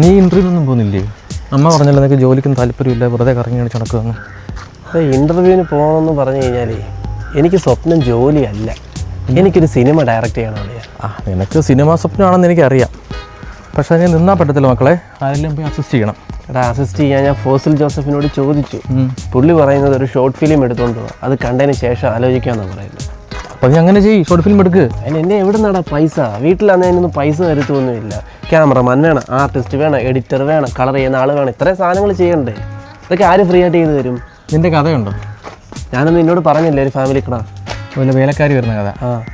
നീ ഇന്റർവ്യൂവിനൊന്നും ഒന്നും പോകുന്നില്ലേ? അമ്മ പറഞ്ഞല്ലോ നിനക്ക് ജോലിക്കും താല്പര്യമില്ല വെറുതെ കറങ്ങി അടിച്ച് നടക്കുകയെന്ന് ഇന്റർവ്യൂവിന് പോകണമെന്ന് പറഞ്ഞു കഴിഞ്ഞാലേ എനിക്ക് സ്വപ്നം ജോലിയല്ല. എനിക്കൊരു സിനിമ ഡയറക്റ്റ് ചെയ്യണം അളിയാ ആ നിനക്ക് സിനിമ സ്വപ്നമാണെന്ന് എനിക്കറിയാം. പക്ഷേ ഞാൻ നിന്നാൽ പറ്റത്തില്ല മക്കളെ. ആരെങ്കിലും പോയി അസിസ്റ്റ് ചെയ്യണം. എടാ അസിസ്റ്റ് ചെയ്യാൻ ഞാൻ ഫോസിൽ ജോസഫിനോട് ചോദിച്ചു. പുള്ളി പറയുന്നത് ഒരു ഷോർട്ട് ഫിലിം എടുത്തോണ്ട് പോവാം അത് കണ്ടതിന് ശേഷം ആലോചിക്കാമെന്നാണ് പറയുന്നത്. അപ്പോൾ നീ അങ്ങനെ ചെയ്യ് ഷോർട്ട് ഫിലിം എടുക്ക്. അതിന് എന്നെ എവിടെ നിന്നാടാ പൈസ? വീട്ടിലാണെങ്കിൽ അതിനൊന്നും പൈസ തരത്തൊന്നുമില്ല. ക്യാമറമാൻ വേണം ആർട്ടിസ്റ്റ് വേണം എഡിറ്റർ വേണം കളർ ചെയ്യുന്ന ആൾ വേണം. ഇത്രയും സാധനങ്ങൾ ചെയ്യണ്ടേ? ഇതൊക്കെ ആര് ഫ്രീ ആയിട്ട് ചെയ്ത് തരും? നിന്റെ കഥയുണ്ടോ? ഞാനൊന്നും നിന്നോട് പറഞ്ഞില്ലേ ഒരു ഫാമിലി കടാ വല്ല വേലക്കാരി വരുന്ന കഥ. ആ.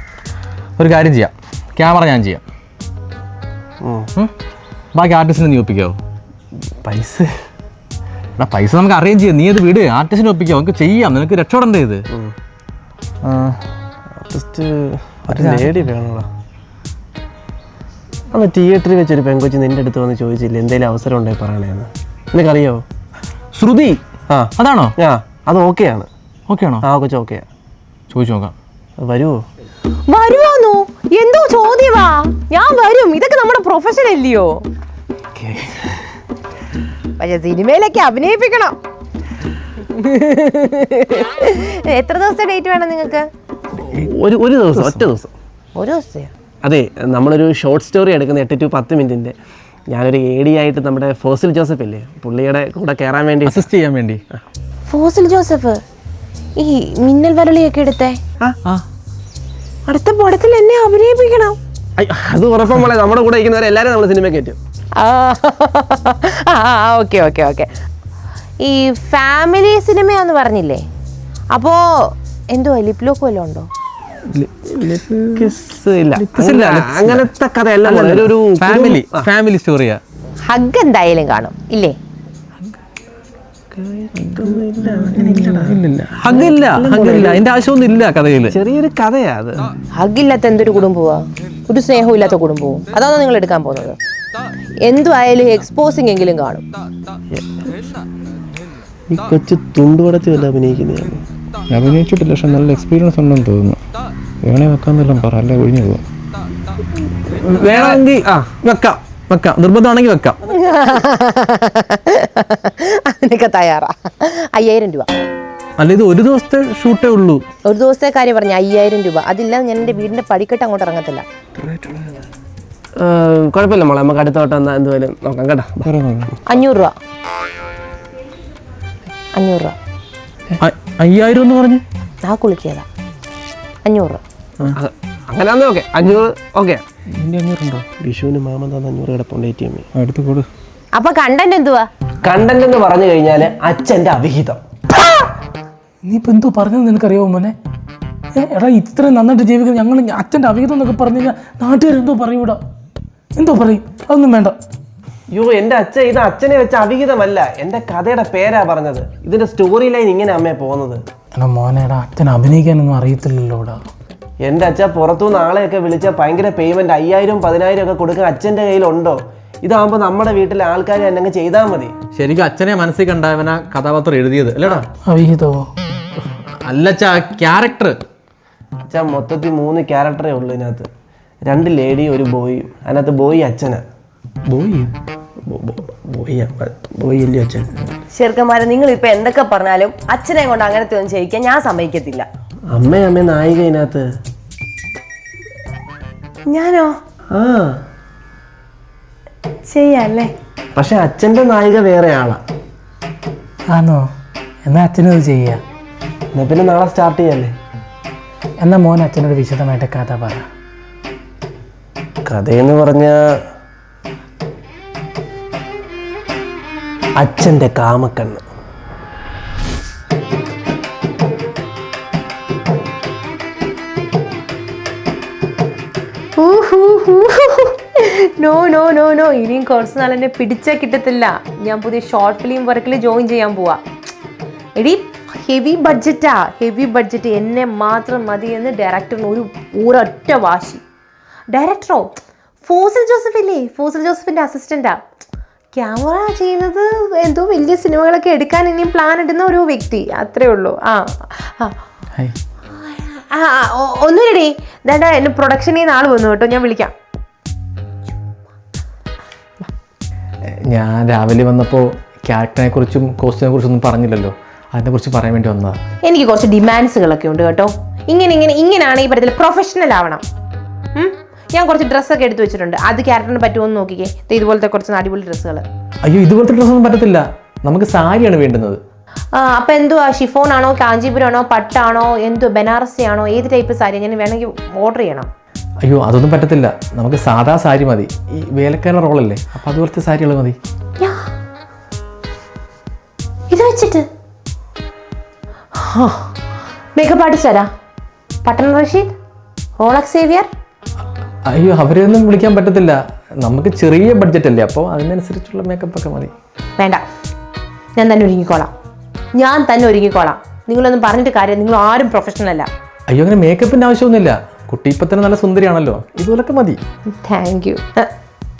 ഒരു കാര്യം ചെയ്യാം. ക്യാമറ ഞാൻ ചെയ്യാം? ബാക്കി ആർട്ടിസ്റ്റിനെ നീ ഒപ്പിക്കാവോ പൈസ? എടാ പൈസ നമുക്ക് അറേഞ്ച് ചെയ്യാം. നീ അത് വിട്. ആർട്ടിസ്റ്റിനെ ഒപ്പിക്കാം. നമുക്ക് ചെയ്യാം. നിനക്ക് രക്ഷപ്പെടേണ്ടേ ഇത്? ആ, ആർട്ടിസ്റ്റ് ഒരു ലേഡി വേണോടാ അന്ന് തിയേറ്ററിൽ വെച്ചൊരു പെങ്കൊച്ച് നിന്റെ അടുത്ത് വന്ന് ചോദിച്ചില്ല എന്തെങ്കിലും അവസരം ഉണ്ടായി പറയണേന്ന്? നിനക്കറിയോ? ശ്രുതി? ആ. അതാണോ? ആ അത് ഓക്കെയാണ് ഓക്കെ ആണോ ആ കൊച്ചു ഓക്കെയാ ചോദിച്ചു നോക്കാം. വരുമോ വരുമോന്നു എന്തോ ചോദ്യമാ ഞാൻ വരും. ഇതൊക്കെ നമ്മുടെ പ്രൊഫഷൻ അല്ലയോ? പക്ഷെ സിനിമയിലൊക്കെ അഭിനയിപ്പിക്കണം. എത്ര ദിവസത്തെ ഡേറ്റ് വേണം നിങ്ങൾക്ക്? ഒരു ഒരു ദിവസം ഒറ്റ ദിവസം. ഒരു ദിവസം അതെ നമ്മളൊരു ഷോർട്ട് സ്റ്റോറി എടുക്കുന്ന എട്ട് ടു പത്ത് മിനിറ്റിന്റെ ഞാനൊരു എ ഡി ആയിട്ട് നമ്മുടെ ഫോസിൽ ജോസഫ് ഇല്ലേ? പുള്ളിയുടെ കൂടെ കയറാൻ വേണ്ടി അസിസ്റ്റ് ചെയ്യാൻ വേണ്ടി. ഫോസിൽ ജോസഫ് ഈ മിന്നൽ വരളിയൊക്കെ എടുത്തേ? അടുത്ത പടത്തിൽ എന്നെ അഭിനയിപ്പിക്കണം. അത് ഉറപ്പം പോലെ നമ്മുടെ കൂടെ ഇരിക്കുന്നവരെ എല്ലാവരും നമ്മൾ സിനിമ കയറ്റും. Okay okay okay. ഈ ഫാമിലി സിനിമയാന്ന് പറഞ്ഞില്ലേ? അപ്പോ എന്തോ ലിപ്ലോക്ക് വല്ലതും ഉണ്ടോ? അങ്ങനത്തെ കഥയല്ല. ഒരു- ഫാമിലി ഫാമിലി സ്റ്റോറിയാ ഹഗ് എന്തായാലും കാണും ഇല്ലേ? ഹഗില്ല ഹഗില്ല അതിന്റെ ആവശ്യമൊന്നും ഇല്ല കഥയിൽ ചെറിയൊരു കഥയാ അത്. ഹഗില്ലാത്ത എന്തൊരു കുടുംബമാ ഒരു സ്നേഹവും ഇല്ലാത്ത കുടുംബവും. അതാണോ നിങ്ങൾ എടുക്കാൻ പോകുന്നത്? എന്തുമായാലും എക്സ്പോസിംഗ് എങ്കിലും കാണും. ഈ കൊച്ചു തുണ്ടുപടത്തിൽ വല്ല അഭിനയിക്കുന്നതാണ്. അഭിനയിച്ചിട്ടില്ല പക്ഷെ നല്ല എക്സ്പീരിയൻസ് ഉണ്ടെന്ന് തോന്നുന്നു. വേണേ വെക്കാന്നെല്ലാം പറ അല്ലേ? ഒഴിഞ്ഞു പോകും. വേണമെങ്കിൽ ആ വെക്കാം വെക്കാം. നിർബന്ധമാണെങ്കിൽ വെക്കാം. അതിനൊക്കെ തയ്യാറാ. അയ്യായിരം രൂപ. അല്ല ഇത് ഒരു ദിവസത്തെ ഷൂട്ടേ ഉള്ളൂ. ഒരു ദിവസത്തെ കാര്യം പറഞ്ഞു അയ്യായിരം രൂപ. അതില്ലാതെ ഞാൻ എന്റെ വീടിന്റെ പടിക്കെട്ട് അങ്ങോട്ട് ഇറങ്ങത്തില്ല. കുഴപ്പമില്ല മോളെ നമുക്ക് അടുത്ത വട്ടം എന്താ എന്തുവരും നോക്കാം കേട്ടോ. അഞ്ഞൂറ് രൂപ. അഞ്ഞൂറ് രൂപ. അയ്യായിരം എന്ന് പറഞ്ഞു? ആ കുളിക്കിയതാ അഞ്ഞൂറ് അങ്ങനെയാന്നേ ഓക്കെ. അഞ്ഞൂറ് ഓക്കെ. അഞ്ഞൂറുണ്ടോ? വിഷുവിന് മാമൻ തന്നെ അഞ്ഞൂറ് കിടപ്പുണ്ട് എ ടി എമ്മിൽ. അടുത്ത് കൊടു. അപ്പൊ കണ്ടന്റ് എന്തുവാ? കണ്ടന്റ് എന്ന് പറഞ്ഞു കഴിഞ്ഞാൽ അച്ഛന്റെ അവിഹിതം. നീ ഇപ്പൊ എന്തോ പറഞ്ഞത് നിനക്കറിയാവോ മോനെ? എടാ ഇത്ര നന്നായിട്ട് ജീവിക്കുന്നത് ഞങ്ങൾ അച്ഛന്റെ അവിഹിതം എന്നൊക്കെ പറഞ്ഞു കഴിഞ്ഞാൽ നാട്ടുകാരെന്തോ പറയൂടാ. എന്തോ പറയും? അതൊന്നും വേണ്ട. അയ്യോ എന്റെ അച്ഛൻ ഇത് അച്ഛനെ വെച്ച അവിഹിതമല്ല. എന്റെ കഥയുടെ പേരാ പറഞ്ഞത്. ഇതിന്റെ സ്റ്റോറി ലൈൻ ഇങ്ങനെ അമ്മേ പോകുന്നത്. എടാ മോനേടാ അച്ഛൻ അഭിനയിക്കാനൊന്നും അറിയത്തില്ലല്ലോടാ എന്റെ അച്ഛൻ പുറത്തുനിന്ന് ആളെയൊക്കെ വിളിച്ച ഭയങ്കര പേയ്മെന്റ് അയ്യായിരം പതിനായിരം ഒക്കെ കൊടുക്കാൻ അച്ഛന്റെ കയ്യിലുണ്ടോ? ഇതാകുമ്പോൾ നമ്മുടെ വീട്ടിലെ ആൾക്കാർ എന്നെ ചെയ്താൽ മതി. ശരിക്കും അച്ഛനെ മനസ്സിൽ കണ്ടാവന കഥാപാത്രം എഴുതിയത് അല്ലേടാ? അവിഹിതമോ? അല്ലച്ചാ ക്യാരക്ടർ അച്ഛാ മൊത്തത്തിൽ മൂന്ന് ക്യാരക്ടറേ ഉള്ളൂ ഇതിനകത്ത്. രണ്ട് ലേഡി ഒരു ബോയും അതിനകത്ത് ബോയ് അച്ഛനാ. ബോയ് ബോയ് ബോയ് അല്ലേ അച്ഛൻ? ചെറുക്കന്മാരെ നിങ്ങൾ ഇപ്പൊ എന്തൊക്കെ പറഞ്ഞാലും അച്ഛനെ കൊണ്ട് അങ്ങനത്തെ ഒന്നും ചെയ്യിക്കാൻ ഞാൻ സമ്മതിക്കത്തില്ല. അമ്മ അമ്മ നായിക ഇതിനകത്ത് ഞാനോ? ആ. ചെയ്യാല്ലേ? പക്ഷെ അച്ഛന്റെ നായിക വേറെ ആളാ. ആണോ എന്നാ അച്ഛനും അത് ചെയ്യാം? എന്നാ പിന്നെ നാളെ സ്റ്റാർട്ട് ചെയ്യല്ലേ? എന്നാ മോൻ അച്ഛനോട് വിശദമായിട്ട് കഥ പറ. കഥയെന്ന് പറഞ്ഞ അച്ഛന്റെ കാമക്കണ്ണ്. No no no no. ഇനിയും കുറച്ച് നാൾ എന്നെ പിടിച്ചാൽ കിട്ടത്തില്ല. ഞാൻ പുതിയ ഷോർട്ട് ഫിലിം വർക്കിൽ ജോയിൻ ചെയ്യാൻ പോവാ. എടി ഹെവി ബഡ്ജറ്റാ ഹെവി ബഡ്ജറ്റ് എന്നെ മാത്രം മതി എന്ന് ഡയറക്ടറിന് ഒരു ഒരൊറ്റ വാശി. ഡയറക്ടറോ ഫോസൽ ജോസഫ് ഇല്ലേ ഫോസിൽ ജോസഫിന്റെ അസിസ്റ്റന്റാ ക്യാമറ ചെയ്യുന്നത് എന്തോ വലിയ സിനിമകളൊക്കെ എടുക്കാൻ ഇനിയും പ്ലാൻ ഇടുന്ന ഒരു വ്യക്തി. അത്രേ ഉള്ളൂ. ആ ആ. ഒന്നുമില്ലടി. വേണ്ട എന്നെ പ്രൊഡക്ഷനിൽ നിന്ന് ആൾ വന്നു കേട്ടോ. ഞാൻ വിളിക്കാം. ഞാൻ രാവിലെ വന്നപ്പോൾ ക്യാരക്ടറിനെ കുറിച്ചും കോസ്റ്റിനെ കുറിച്ചും ഒന്നും പറഞ്ഞില്ലല്ലോ. അതിനെ കുറിച്ച് പറയാൻ വേണ്ടി വന്നതാ. എനിക്ക് കുറച്ച് ഡിമാൻഡ്സുകളൊക്കെ ഉണ്ട് കേട്ടോ. ഇങ്ങനെ ഇങ്ങനെ ഇങ്ങനെയാണ് ഈ പറ്റത്തില്ല പ്രൊഫഷണൽ ആവണം? ഞാൻ കുറച്ച് ഡ്രസ്സൊക്കെ എടുത്തു വെച്ചിട്ടുണ്ട്. അത് ക്യാരക്ടറിന് പറ്റുമോ എന്ന് നോക്കിക്കേ. ദേ ഇതുപോലത്തെ കുറച്ച് അടിപൊളി ഡ്രസ്സുകൾ അയ്യോ ഇതുപോലത്തെ ഡ്രസ്സൊന്നും പറ്റത്തില്ല. നമുക്ക് സാരിയാണ് വേണ്ടുന്നത്. അപ്പൊ എന്തുവാ? ഷിഫോൺ ആണോ കാഞ്ചീപുരം ആണോ പട്ടാണോ എന്തോ ബനാറസി ആണോ ഏത് ടൈപ്പ് സാരി? ഞാൻ വേണമെങ്കിൽ ഓർഡർ ചെയ്യണം. അയ്യോ അതൊന്നും പറ്റത്തില്ല. നമുക്ക് സാധാ സാരി മതി. ഈ വേലക്കാരുടെ റോളല്ലേ? അപ്പോൾ അതുപോലത്തെ സാരികൾ മതി. യാ. ഇത് വെച്ചിട്ട്. മേക്കപ്പ് ആർട്ടിസ്റ്റ് ആരാ? പട്ടണ റഷീദ്? റോളക്സ് സേവിയർ? അയ്യോ അവരെയൊന്നും വിളിക്കാൻ പറ്റത്തില്ല. നമുക്ക് ചെറിയ ബഡ്ജറ്റ് അല്ലേ അപ്പോൾ അതിനനുസരിച്ചുള്ള മേക്കപ്പ് ഒക്കെ മതി. വേണ്ട. ഞാൻ തന്നെ ഒരുങ്ങിക്കോളാം. ഞാൻ തന്നെ ഒരുങ്ങിക്കോളാം. നിങ്ങളൊന്നും പറഞ്ഞിട്ട് കാര്യം നിങ്ങൾ ആരും പ്രൊഫഷണൽ അല്ല. അയ്യോ അങ്ങനെ മേക്കപ്പിന്റെ ആവശ്യമൊന്നുമില്ല. കുട്ടി ഇപ്പം തന്നെ നല്ല സുന്ദരിയാണല്ലോ. ഇതുപോലൊക്കെ മതി. താങ്ക് യു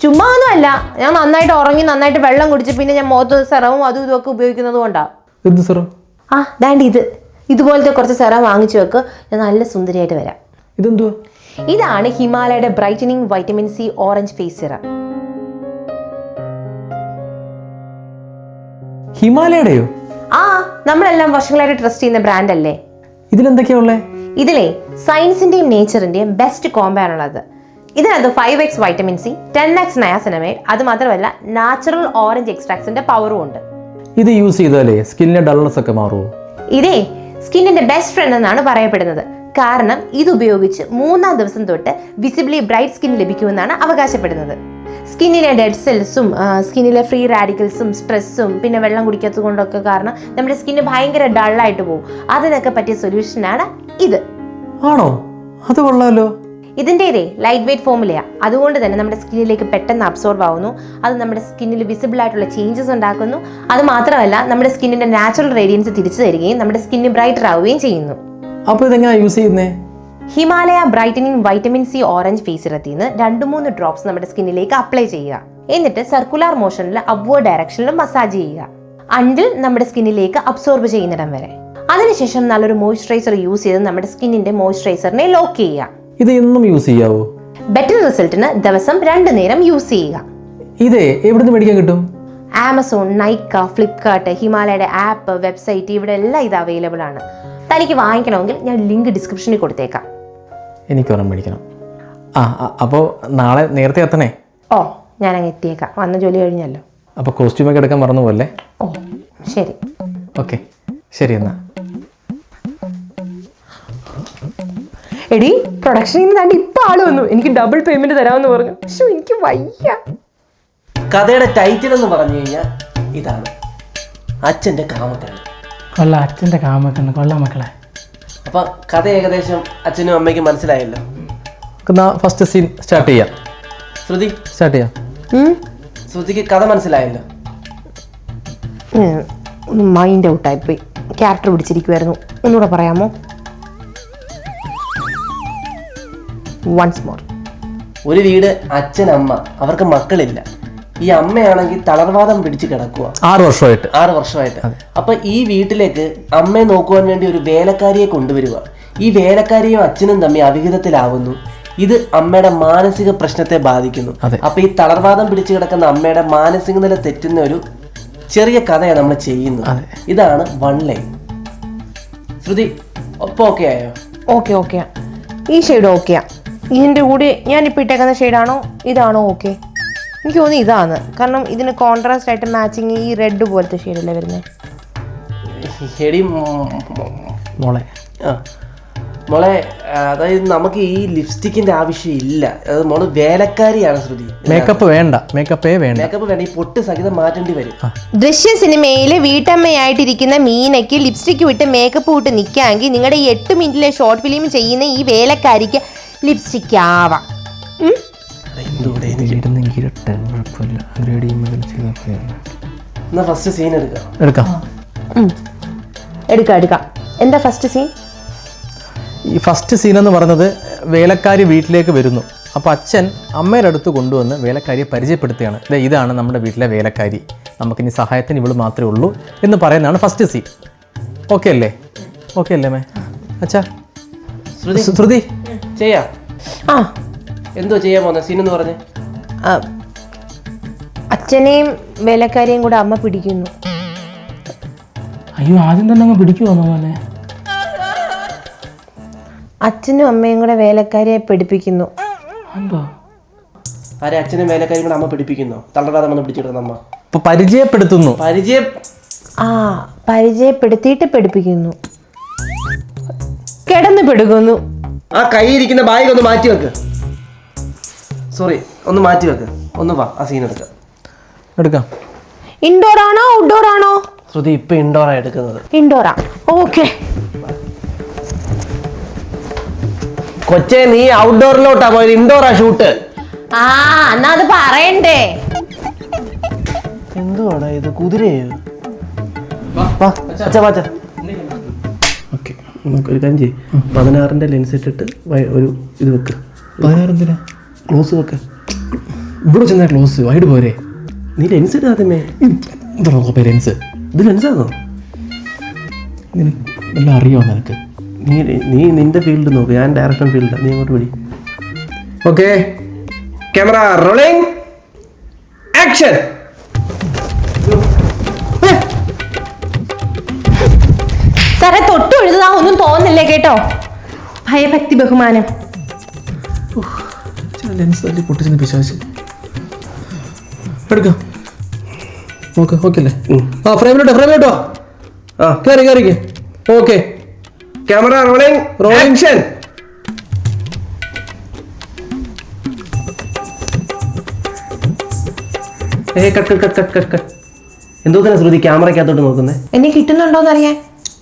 ചുമ്മാ ഒന്നും അല്ല. ഞാൻ നന്നായിട്ട് ഉറങ്ങി നന്നായിട്ട് വെള്ളം കുടിച്ച് പിന്നെ ഞാൻ മുഖത്ത് സെറവും അതും ഇതുമൊക്കെ ഉപയോഗിക്കുന്നത് കൊണ്ടാ. എന്ത് സാറോ? ആ ദാണ്ട് ഇത്. ഇതുപോലത്തെ കുറച്ച് സെറം വാങ്ങിച്ചു വെക്ക്. ഞാൻ നല്ല സുന്ദരിയായിട്ട് വരാം. ഇതെന്തുവാ? ഇതാണ് ഹിമാലയയുടെ brightening vitamin C orange face serum. ഹിമാലയയുടെയോ ആ നമ്മളെല്ലാം വർഷങ്ങളായിട്ട് ട്രസ്റ്റ് ചെയ്യുന്ന ബ്രാൻഡ് അല്ലേ ഇതിലെന്തൊക്കെയാ ഉള്ളത് ഇതിലെ സയൻസിന്റെയും നേച്ചറിന്റെയും ബെസ്റ്റ് കോംബോ ഉള്ളത്. ഇതിനകത്ത് five X vitamin C ten X niacinamide അത് മാത്രമല്ല നാച്ചുറൽ ഓറഞ്ച് എക്സ്ട്രാക്ട്സിന്റെ പവറും ഉണ്ട്. ഇത് യൂസ് ചെയ്താലേ സ്കിന്നിന്റെ ഡൾനെസ് ഒക്കെ മാറുമോ ഇതേ സ്കിന്നിന്റെ ബെസ്റ്റ് ഫ്രണ്ട് എന്നാണ് പറയപ്പെടുന്നത്. കാരണം ഇതുപയോഗിച്ച് മൂന്നാം ദിവസം തൊട്ട് വിസിബിളി ബ്രൈറ്റ് സ്കിൻ ലഭിക്കുമെന്നാണ് അവകാശപ്പെടുന്നത്. സ്കിന്നിലെ ഡെഡ് സെൽസും സ്കിന്നിലെ ഫ്രീ റാഡിക്കൽസും സ്ട്രെസ്സും പിന്നെ വെള്ളം കുടിക്കാത്തത് കൊണ്ടൊക്കെ കാരണം നമ്മുടെ സ്കിന്ന് ഭയങ്കര ഡള്ളായിട്ട് പോകും. അതിനൊക്കെ പറ്റിയ സൊല്യൂഷനാണ് ഇത്. ആണോ? അത് ഇതിന്റെ ഇതിന്റെതേ ലൈറ്റ് വെയിറ്റ് ഫോമിലെയാ അതുകൊണ്ട് തന്നെ നമ്മുടെ സ്കിന്നിലേക്ക് പെട്ടെന്ന് അബ്സോർബ് ആവുന്നു. അത് നമ്മുടെ സ്കിന്നിൽ വിസിബിൾ ആയിട്ടുള്ള ചേഞ്ചസ് ഉണ്ടാക്കുന്നു. അത് മാത്രമല്ല നമ്മുടെ സ്കിന്നിന്റെ നാച്ചുറൽ റേഡിയൻസ് തിരിച്ചു തരികയും നമ്മുടെ സ്കിന്ന് ബ്രൈറ്റർ ആവുകയും ചെയ്യുന്നു. അപ്പോൾ ഇതെങ്ങനെയാണ് യൂസ് ചെയ്യുന്നേ? Himalaya brightening vitamin C orange face സിറത്തിൽ നിന്ന് രണ്ട് മൂന്ന് ഡ്രോപ്സ് നമ്മുടെ സ്കിന്നിലേക്ക് അപ്ലൈ ചെയ്യുക. എന്നിട്ട് സർക്കുലർ മോഷനിൽ അപ്വേർഡ് ഡയറക്ഷനിൽ മസാജ് ചെയ്യുക. അണ്ടിൽ നമ്മുടെ സ്കിന്നിലേക്ക് അബ്സോർബ് ചെയ്യുന്നിടം വരെ. അതിനുശേഷം നല്ലൊരു മോയ്സ്ചറൈസർ യൂസ് ചെയ്ത് നമ്മുടെ സ്കിന്നിന്റെ മോയ്സ്ചറൈസറിനെ ലോക്ക് ചെയ്യുക. ഇത് എന്നും യൂസ് ചെയ്യാവോ? ബെറ്റർ റിസൾട്ടിന് ദിവസം രണ്ടു നേരം യൂസ് ചെയ്യുക. ഇതേ എവിടുന്ന് മേടിക്കാൻ കിട്ടും? ആമസോൺ നൈക്ക ഫ്ലിപ്കാർട്ട് ഹിമാലയയുടെ ആപ്പ് വെബ്സൈറ്റ് ഇവിടെ എല്ലാം ഇത് അവൈലബിൾ ആണ്. തനിക്ക് വാങ്ങിക്കണമെങ്കിൽ ഞാൻ ലിങ്ക് ഡിസ്ക്രിപ്ഷനിൽ കൊടുത്തേക്കാം. എനിക്ക് ഒരെണ്ണം മേടിക്കണം. ആ അപ്പോൾ നാളെ നേരത്തെ എത്തണേ? ഓ ഞാൻ അങ്ങ് എത്തിയേക്കാം. വന്ന ജോലി കഴിഞ്ഞല്ലോ. അപ്പോൾ കോസ്റ്റ്യൂമൊക്കെ എടുക്കാൻ മറന്നു പോലെ ഓ ശരി. ഓക്കെ. ശരി എന്നാൽ എടി പ്രൊഡക്ഷനിൽ നിന്ന് കണ്ട് ഇപ്പൊ ആൾ വന്നു. എനിക്ക് ഡബിൾ പേയ്മെന്റ് തരാമെന്ന് പറഞ്ഞു. പക്ഷെ എനിക്ക് വയ്യ. കഥയുടെ ടൈറ്റിൽ എന്ന് പറഞ്ഞു കഴിഞ്ഞാൽ ഇതാണ്. അച്ഛന്റെ കാമക്കണ്ണ് കൊള്ളാം അച്ഛന്റെ കാമക്കുണ്ട് കൊള്ളാം മക്കളെ. അപ്പം കഥ ഏകദേശം അച്ഛനും അമ്മയ്ക്കും മനസ്സിലായല്ലോ. എന്നാൽ ഫസ്റ്റ് സീൻ സ്റ്റാർട്ട് ചെയ്യാം. ശ്രുതി? സ്റ്റാർട്ട് ചെയ്യാം. ശ്രുതിക്ക് കഥ മനസ്സിലായല്ലോ. ഉം, ഒന്ന് മൈൻഡ് ഔട്ടായി പോയി ക്യാരക്ടർ പിടിച്ചിരിക്കുമായിരുന്നു ഒന്നുകൂടെ പറയാമോ? വൺസ് മോർ ഒരു വീട് അച്ഛൻ അമ്മ അവർക്ക് മക്കളില്ല. ഈ അമ്മയാണെങ്കിൽ തളർവാദം പിടിച്ച് കിടക്കുക ആറ് വർഷമായിട്ട്. ആറ് വർഷമായിട്ട്. അപ്പൊ ഈ വീട്ടിലേക്ക് അമ്മയെ നോക്കുവാൻ വേണ്ടി ഒരു വേലക്കാരിയെ കൊണ്ടുവരിക. ഈ വേലക്കാരിയും അച്ഛനും തമ്മിൽ അവിഹിതത്തിലാവുന്നു. ഇത് അമ്മയുടെ മാനസിക പ്രശ്നത്തെ ബാധിക്കുന്നു. അപ്പൊ ഈ തളർവാദം പിടിച്ചു കിടക്കുന്ന അമ്മയുടെ മാനസിക നില തെറ്റുന്ന ഒരു ചെറിയ കഥയാണ് നമ്മൾ ചെയ്യുന്നത്. ഇതാണ് വൺ ലൈൻ. ശ്രുതി ഒപ്പം ഓക്കെ ആയോ? ഓക്കെ ഓക്കെ ഈ ഷെയ്ഡ് ഓക്കെയാ ഇതിന്റെ കൂടെ ഞാനിപ്പോൾ ഇട്ടേക്കുന്ന ഷെയ്ഡാണോ ഇതാണോ ഓക്കെ എനിക്ക് തോന്നുന്നു ഇതാണ്. കാരണം ഇതിന് കോൺട്രാസ്റ്റ് ആയിട്ട് മാച്ചിങ് ഈ റെഡ് പോലത്തെ ഷെയ്ഡല്ലേ വരുന്നത് എടി മോളെ. മോളെ അതായത് നമുക്ക് ഈ ലിപ്സ്റ്റിക്കിന്റെ ആവശ്യമില്ല അത് മോൾ വേലക്കാരിയാണ് ശ്രുതി. മേക്കപ്പ് വേണ്ട. മേക്കപ്പേ വേണ്ട. മേക്കപ്പ് വേണ്ട. ഈ പൊട്ട് സഹിതം മാറ്റേണ്ടി വരും. ദൃശ്യ സിനിമയിൽ വീട്ടമ്മയായിട്ടിരിക്കുന്ന മീനയ്ക്ക് ലിപ്സ്റ്റിക്ക് വിട്ട് മേക്കപ്പ് വിട്ട് നിൽക്കാമെങ്കിൽ നിങ്ങളുടെ ഈ എട്ട് മിനിറ്റിലെ ഷോർട്ട് ഫിലിം ചെയ്യുന്ന ഈ വേലക്കാരിക്ക് ലിപ്സ്റ്റിക്ക് ആവാം. ഉം? എന്നാ ഫസ്റ്റ് സീൻ എടുക്കാം. എടുക്കാം. എടുക്കാം എടുക്കാം. എന്താ ഫസ്റ്റ് സീൻ ഈ ഫസ്റ്റ് സീൻ എന്ന് പറയുന്നത് വേലക്കാരി വീട്ടിലേക്ക് വരുന്നു. അപ്പോൾ അച്ഛൻ അമ്മയുടെ അടുത്ത് കൊണ്ടുവന്ന് വേലക്കാരിയെ പരിചയപ്പെടുത്തുകയാണ്. ദേ ഇതാണ് നമ്മുടെ വീട്ടിലെ വേലക്കാരി. നമുക്കിനി സഹായത്തിന് ഇവൾ മാത്രമേ ഉള്ളൂ എന്ന് പറയുന്നതാണ് ഫസ്റ്റ് സീൻ ഓക്കെ അല്ലേ? ഓക്കെ അല്ലേ മേ അച്ഛാ. ശ്രുതി. ശ്രുതി. ചെയ്യാം. ആ. എന്തോ ചെയ്യാൻ പോകുന്ന? സീൻ എന്ന് പറഞ്ഞ്? അച്ഛനെയും വേലക്കാരെയും കൂടെ അമ്മ പിടിക്കുന്നു. അയ്യോ ആദ്യം തന്നെ അങ്ങ് പിടിക്കുവോ മോനെ? അച്ഛനും അമ്മയും കൂടെ വേലക്കാരിയെ പിടിപ്പിക്കുന്നു. എന്തോ? ആരെ അച്ഛനും വേലക്കാരും കൂടെ അമ്മ പിടിപ്പിക്കുന്നോ? തളരാതെ വന്ന് പിടിച്ചിടുന്ന അമ്മ. ഇപ്പൊ പരിചയപ്പെടുത്തുന്നു. പരിചയം ആ പരിചയപ്പെടുത്തിയിട്ട് പിടിപ്പിക്കുന്നു. കിടന്നു പിടുക്കുന്നു. ആ കൈ ഇരിക്കുന്ന ബാഗ് ഒന്ന് മാറ്റി വെക്ക്. സോറി ഒന്ന് മാറ്റി വെക്ക്. ഒന്ന് വാ ആ സീൻ എടുക്ക. എടുക്കാം. ഇൻഡോർ ആണോ ഔട്ട്ഡോർ ആണോ? ശ്രുതി ഇപ്പൊ ഇൻഡോറാ എടുക്കുന്നത്. ഇൻഡോറാ ഓക്കെ കൊച്ചേ നീ ഔട്ട്ഡോറിലോട്ടാ പോയത്. ഇൻഡോറാ ഷൂട്ട് ആ എന്നാ അത് പറയണ്ടേ. എന്തുവാടാ ഇത്? കുതിരയോ? വാ അച്ഛാ വാ ഓക്കെ നമുക്കൊരു കാര്യം പതിനാറിന്റെ ലെൻസ് ഇട്ടിട്ട് വയ- ഒരു ഇത് വെക്ക്. പതിനാറെന്തിനാ ക്ലോസ് നോക്ക്. ഇവിടെ ചെന്നാൽ ക്ലോസ് വൈഡ് പോരെ. നീ ലെൻസ് ഇട്ട് ആദ്യമേ. എന്താ ലെൻസ് ഇത് ലെൻസാണോ എല്ലാം അറിയാമോ നിനക്ക്. നീ നീ നിന്റെ ഫീൽഡ് നോക്ക്. ഞാൻ ഡയറക്ഷൻ ഫീൽഡാണ് നീ അങ്ങോട്ട് പിടി. ഓക്കെ ക്യാമറ റോളിംഗ് ആക്ഷൻ സാറേ തൊട്ടു ഒന്നും തോന്നില്ലേ കേട്ടോ? ഭയഭക്തി ബഹുമാനം. ലെൻസ് തല്ലി പൊട്ടിച്ചെന്ന് പിശാശ് എടുക്കാം. ഓക്കെ ഓക്കെ അല്ലേ ആ ഫ്രെയിമിലോട്ടോ ഫ്രെയിമിലോട്ടോ ആ. കയറി കയറിക്ക് ഓക്കെ. ക്യാമറ റോളിംഗ് റോളിംഗ് ഷൻ ഏ cut cut cut cut cut എന്തോ തന്നെ ശ്രുതി ക്യാമറയ്ക്കകത്തോട്ട് നോക്കുന്നേ. എന്നെ കിട്ടുന്നുണ്ടോന്ന് അറിയാൻ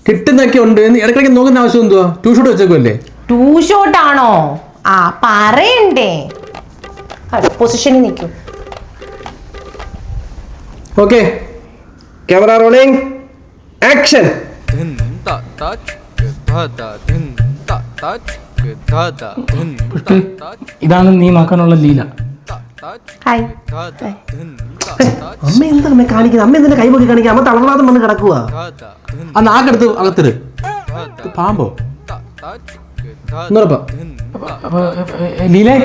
കിട്ടുന്നൊക്കെ ഉണ്ട്. ഇടയ്ക്കിടയ്ക്ക് നോക്കുന്ന ആവശ്യം എന്തുവാ? ടൂ ഷോട്ട് വെച്ചേക്കുമല്ലേ ടൂ ഷോട്ട് ആണോ? ആ പറയണ്ടേ. അതെ പൊസിഷനിൽ നിൽക്കും. ഓക്കെ ക്യാമറ റോളിംഗ് ആക്ഷൻ ഇതാണ് നീ നോക്കാനുള്ള ലീല. ഹായ് അമ്മ എന്താ അമ്മ കാണിക്കുന്നത് അമ്മ എന്തിനാ കൈ പൊക്കി കാണിക്കുക അമ്മ തളർവാദം വന്ന് കിടക്കുക ആ നാക്കെടുത്ത് അകത്തിട്? പാമ്പോ? നിർപ്പം ലീലേ